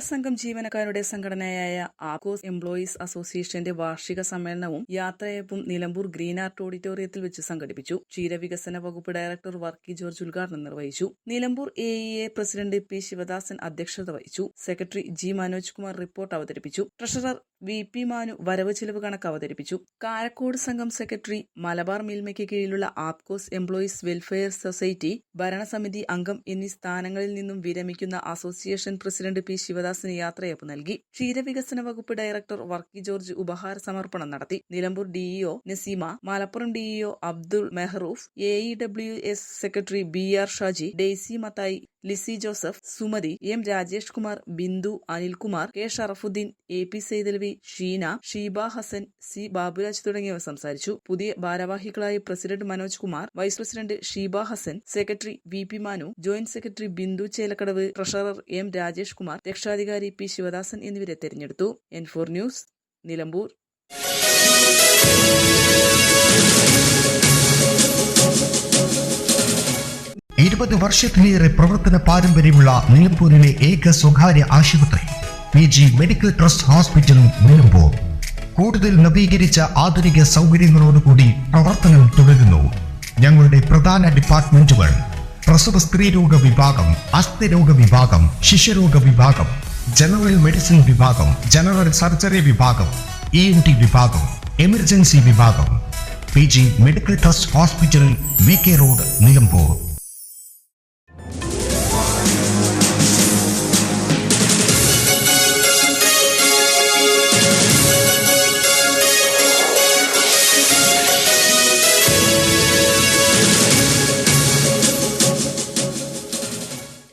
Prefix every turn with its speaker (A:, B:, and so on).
A: ക്ഷീരസംഘം ജീവനക്കാരുടെ സംഘടനയായ ആക്കോസ് എംപ്ലോയീസ് അസോസിയേഷന്റെ വാർഷിക സമ്മേളനവും യാത്രയപ്പും നിലമ്പൂർ ഗ്രീൻ ആർട്ട് ഓഡിറ്റോറിയത്തിൽ വെച്ച് സംഘടിപ്പിച്ചു. ക്ഷീരവികസന വകുപ്പ് ഡയറക്ടർ വർക്കി ജോർജ് ഉദ്ഘാടനം നിർവഹിച്ചു. Nilambur A E president P Sivadasan അധ്യക്ഷത വഹിച്ചു. Secretary G Manoj Kumar report അവതരിപ്പിച്ചു. ട്രഷറർ വി പി മാനു വരവ് ചെലവ് കണക്ക് അവതരിപ്പിച്ചു. കാരക്കോട് സംഘം സെക്രട്ടറി മലബാർ മിൽമയ്ക്ക് കീഴിലുള്ള ആപ്കോസ് എംപ്ലോയീസ് വെൽഫെയർ സൊസൈറ്റി ഭരണസമിതി അംഗം എന്നീ സ്ഥാനങ്ങളിൽ നിന്നും വിരമിക്കുന്ന അസോസിയേഷൻ പ്രസിഡന്റ് പി ശിവദാസിന് യാത്രയപ്പ് നൽകി. ക്ഷീരവികസന വകുപ്പ് ഡയറക്ടർ വർക്കി ജോർജ് ഉപഹാര സമർപ്പണം നടത്തി. Nilambur DEO Naseema Malappuram DEO Abdul Mehroof A E W S secretary B R Shaji Daisy Mathai Lissy Joseph Sumathi M Rajesh Kumar Bindu Anilkumar K Sharafudheen A P Saithalavi Sheena Sheeba Hasan C Baburaj തുടങ്ങിയവർ സംസാരിച്ചു. പുതിയ ഭാരവാഹികളായ president Manoj Kumar vice president Sheeba Hasan secretary V P Manu joint secretary Bindu Chelakkadavu treasurer M Rajesh Kumar രക്ഷാധികാരി P Sivadasan എന്നിവരെ തെരഞ്ഞെടുത്തു. N four news Nilambur.
B: ഇരുപത് വർഷത്തിലേറെ പ്രവർത്തന പാരമ്പര്യമുള്ള നിലമ്പൂരിലെ ഏക സ്വകാര്യ ആശുപത്രി P G medical trust hospital Nilambur. കൂടുതൽ നവീകരിച്ച ആധുനിക സൗകര്യങ്ങളോടുകൂടി പ്രവർത്തനം തുടരുന്നു. ഞങ്ങളുടെ പ്രധാന ഡിപ്പാർട്ട്മെന്റുകൾ പ്രസവ സ്ത്രീരോഗ വിഭാഗം അസ്ഥിരോഗ വിഭാഗം ശിശുരോഗ വിഭാഗം ജനറൽ മെഡിസിൻ വിഭാഗം ജനറൽ സർജറി വിഭാഗം ഇ എൻ ടി വിഭാഗം എമർജൻസി വിഭാഗം P G medical trust hospital